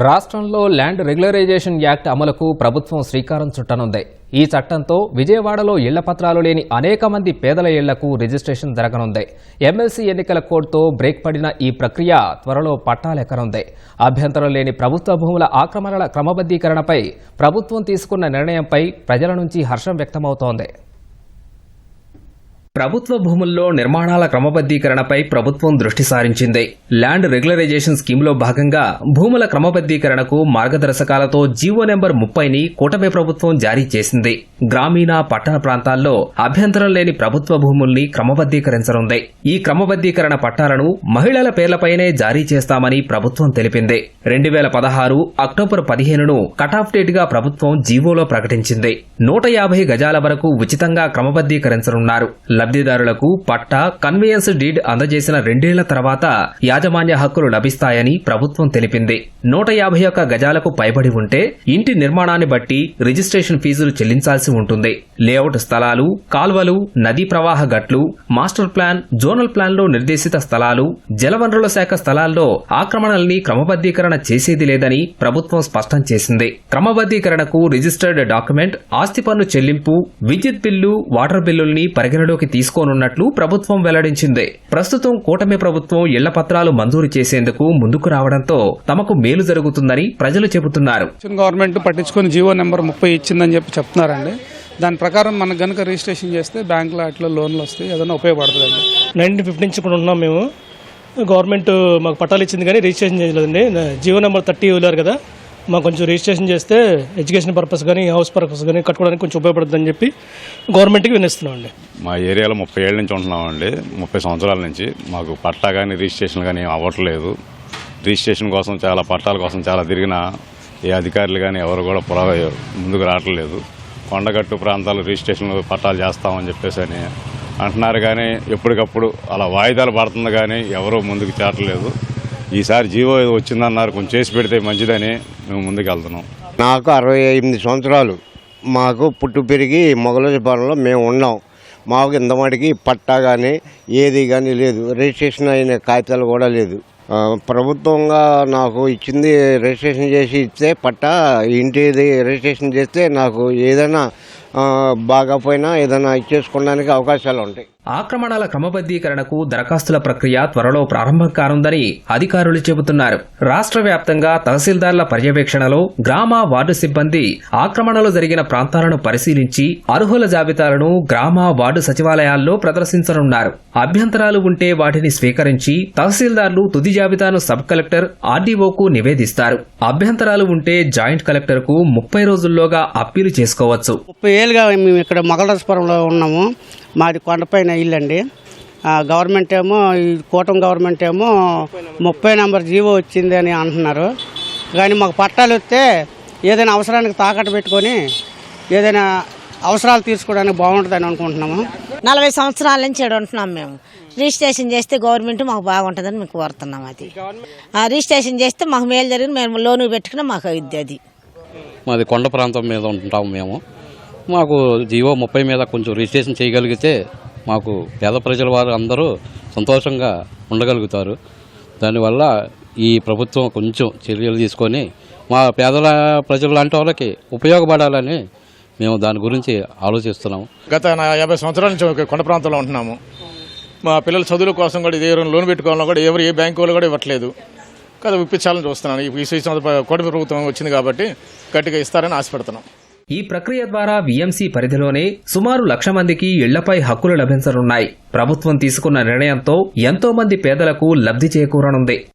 రాష్ట్రంలో land regularisation act అమలుకు ప్రభుత్వం శ్రీకారం చుట్టనుంది. ఈ చట్టంతో విజయవాడలో ఇళ్ళ పత్రాలు లేని అనేక మంది పేదల ఇళ్ళకు రిజిస్ట్రేషన్ జరగనుంది. ఎమ్మెల్సీ ఎన్నికల కోడ్తో బ్రేక్ పడిన ఈ ప్రక్రియ త్వరలో పట్టాలెక్కనుంది. అభ్యంతరం లేని ప్రభుత్వ భూముల ఆక్రమణల క్రమబద్దీకరణపై ప్రభుత్వం తీసుకున్న నిర్ణయంపై ప్రజల నుంచి హర్షం వ్యక్తమవుతోంది. ప్రభుత్వ భూముల్లో నిర్మాణాల క్రమబద్ధీకరణపై ప్రభుత్వం దృష్టి సారించింది. ల్యాండ్ రెగ్యులరైజేషన్ స్కీమ్లో భాగంగా భూముల క్రమబద్ధీకరణకు మార్గదర్శకాలతో జీవో నెంబర్ ముప్పైని కూటమి ప్రభుత్వం జారీ చేసింది. గ్రామీణ పట్టణ ప్రాంతాల్లో అభ్యంతరం లేని ప్రభుత్వ భూముల్ని క్రమబద్దీకరించనుంది ఈ క్రమబద్దీకరణ పట్టాలను మహిళల పేర్లపైనే జారీ చేస్తామని ప్రభుత్వం తెలిపింది. రెండు వేల పదహారు అక్టోబర్ పదిహేనును కటాఫ్ డేట్గా ప్రభుత్వం జీవోలో ప్రకటించింది. నూట యాభై గజాల వరకు ఉచితంగా క్రమబద్దీకరించనున్నారు లబ్ధిదారులకు పట్టా కన్వేయన్స్ డీడ్ అందజేసిన రెండేళ్ళ తర్వాత యాజమాన్య హక్కులు లభిస్తాయని ప్రభుత్వం తెలిపింది. నూట యాభై ఒక్క గజాలకు పైబడి ఉంటే ఇంటి నిర్మాణాన్ని బట్టి రిజిస్ట్రేషన్ ఫీజులు చెల్లించాల్సి ఉంటుంది. లేఅవుట్ స్థలాలు కాల్వలు నదీ ప్రవాహ గట్లు మాస్టర్ ప్లాన్ జోనల్ ప్లాన్లో నిర్దేశిత స్థలాలు జలవనరుల శాఖ స్థలాల్లో ఆక్రమణల్ని క్రమబద్దీకరణ చేసేది లేదని ప్రభుత్వం స్పష్టం చేసింది. క్రమబద్దీకరణకు రిజిస్టర్డ్ డాక్యుమెంట్ ఆస్తి పన్ను చెల్లింపు విద్యుత్ బిల్లు వాటర్ బిల్లుల్ని పరిగణలోకి తీసుకోనున్నట్లు ప్రభుత్వం వెల్లడించింది. ప్రస్తుతం కూటమి ప్రభుత్వం ఇళ్ళ పత్రాలు మంజూరు చేసేందుకు ముందుకు రావడంతో తమకు మేలు జరుగుతుందని ప్రజలు చెబుతున్నారు. గవర్నమెంట్ పట్టించుకొని జీవో నెంబర్ ముప్పై ఇచ్చిందని చెప్పి చెప్తున్నారండి. దాని ప్రకారం మనకు గనుక రిజిస్ట్రేషన్ చేస్తే బ్యాంకులో అట్లా లోన్లు వస్తాయి ఏదైనా ఉపయోగపడుతుందండి. నైన్టీన్ ఫిఫ్టీ నుంచి ఇక్కడ ఉన్నాం మేము. గవర్నమెంట్ మాకు పట్టాలు ఇచ్చింది కానీ రిజిస్ట్రేషన్ చేయలేదండి. జియో నెంబర్ థర్టీ వెళ్ళారు కదా. మాకు కొంచెం రిజిస్ట్రేషన్ చేస్తే ఎడ్యుకేషన్ పర్పస్ కానీ హౌస్ పర్పస్ కానీ కట్టుకోవడానికి కొంచెం ఉపయోగపడుతుందని చెప్పి గవర్నమెంట్కి వినిస్తున్నాం అండి మా ఏరియాలో ముప్పై ఏళ్ళ నుంచి ఉంటున్నామండి. ముప్పై సంవత్సరాల నుంచి. మాకు పట్టా కానీ రిజిస్ట్రేషన్ కానీ అవ్వట్లేదు. రిజిస్ట్రేషన్ కోసం చాలా పట్టాల కోసం చాలా తిరిగిన ఏ అధికారులు కానీ ఎవరు కూడా పురా ముందుకు రావట్లేదు. కొండగట్టు ప్రాంతాలు రిజిస్ట్రేషన్ పట్టాలు చేస్తామని చెప్పేసి అని అంటున్నారు కానీ ఎప్పటికప్పుడు అలా వాయిదాలు పడుతుంది కానీ ఎవరూ ముందుకు చేరట్లేదు. ఈసారి జీవో ఏదో వచ్చిందన్నారు కొంచెం చేసి పెడితే మంచిదని మేము ముందుకు వెళ్తున్నాం. నాకు అరవై ఎనిమిది సంవత్సరాలు. మాకు పుట్టు పెరిగి మొగలజపాలెంలో మేము ఉన్నాం. మాకు ఇంతమటికి పట్టా కానీ ఏది కానీ లేదు. రిజిస్ట్రేషన్ అయిన కాగితాలు కూడా లేదు. ప్రభుత్వంగా నాకు ఇచ్చింది రిజిస్ట్రేషన్ చేసి ఇస్తే పట్టా ఇంటిది రిజిస్ట్రేషన్ చేస్తే నాకు ఏదైనా బాగా పోయినా ఏదైనా ఇచ్చేసుకోవడానికి అవకాశాలు ఉంటాయి. ఆక్రమణల క్రమబద్దీకరణకు దరఖాస్తుల ప్రక్రియ త్వరలో ప్రారంభం కానుందని అధికారులు చెబుతున్నారు. రాష్ట్ర వ్యాప్తంగా తహసీల్దార్ల పర్యవేక్షణలో గ్రామ వార్డు సిబ్బంది ఆక్రమణలు జరిగిన ప్రాంతాలను పరిశీలించి అర్హుల జాబితాలను గ్రామ వార్డు సచివాలయాల్లో ప్రదర్శించనున్నారు. అభ్యంతరాలు ఉంటే వాటిని స్వీకరించి తహసీల్దార్లు తుది జాబితాను సబ్ కలెక్టర్ ఆర్డీఓకు నివేదిస్తారు. అభ్యంతరాలు ఉంటే జాయింట్ కలెక్టర్కు ముప్పై రోజుల్లోగా అప్పీలు చేసుకోవచ్చు. ముప్పై ఏళ్ళుగా మేము ఇక్కడ మొగలరసపురంలో ఉన్నాము. మాది కొండపైన ఇల్లు అండి ఆ, గవర్నమెంట్ ఏమో ఈ కూటమి గవర్నమెంట్ ఏమో ముప్పై నెంబర్ జీవో వచ్చింది అని అంటున్నారు. కానీ మాకు పట్టాలు వస్తే ఏదైనా అవసరానికి తాకట్టు పెట్టుకొని ఏదైనా అవసరాలు తీర్చుకోవడానికి బాగుంటుందని అనుకుంటున్నాము. నలభై సంవత్సరాల నుంచి ఇక్కడ ఉంటున్నాం మేము. రిజిస్ట్రేషన్ చేస్తే గవర్నమెంట్ మాకు బాగుంటుందని మేము కోరుతున్నాం అది. ఆ, రిజిస్ట్రేషన్ చేస్తే మాకు మేలు జరిగింది. మేము లోను పెట్టుకున్నా మాకు అయింది అది. మాది కొండ ప్రాంతం మీద ఉంటాము మేము. మాకు జీవో ముప్పై మీద కొంచెం రిజిస్ట్రేషన్ చేయగలిగితే మాకు పేద ప్రజల వారు అందరూ సంతోషంగా ఉండగలుగుతారు. దానివల్ల ఈ ప్రభుత్వం కొంచెం చర్యలు తీసుకొని మా పేదల ప్రజలు లాంటి వాళ్ళకి ఉపయోగపడాలని మేము దాని గురించి ఆలోచిస్తున్నాము. గత నా యాభై సంవత్సరాల నుంచి ఒక కొండ ప్రాంతంలో ఉంటున్నాము. మా పిల్లల చదువుల కోసం కూడా ఇది లోన్ పెట్టుకోవాలన్నా కూడా ఎవరు ఏ బ్యాంకు వాళ్ళు కూడా ఇవ్వట్లేదు. కదా ఇప్పించాలని చూస్తున్నాను. ఈ సంవత్సరం కోటి ప్రభుత్వం వచ్చింది కాబట్టి గట్టిగా ఇస్తారని ఆశపడుతున్నాం. ఈ ప్రక్రియ ద్వారా వీఎంసీ పరిధిలోనే సుమారు లక్ష మందికి ఇళ్ళపై హక్కులు లభించనున్నాయి. ప్రభుత్వం తీసుకున్న నిర్ణయంతో ఎంతో మంది పేదలకు లబ్ధి చేకూరనుంది.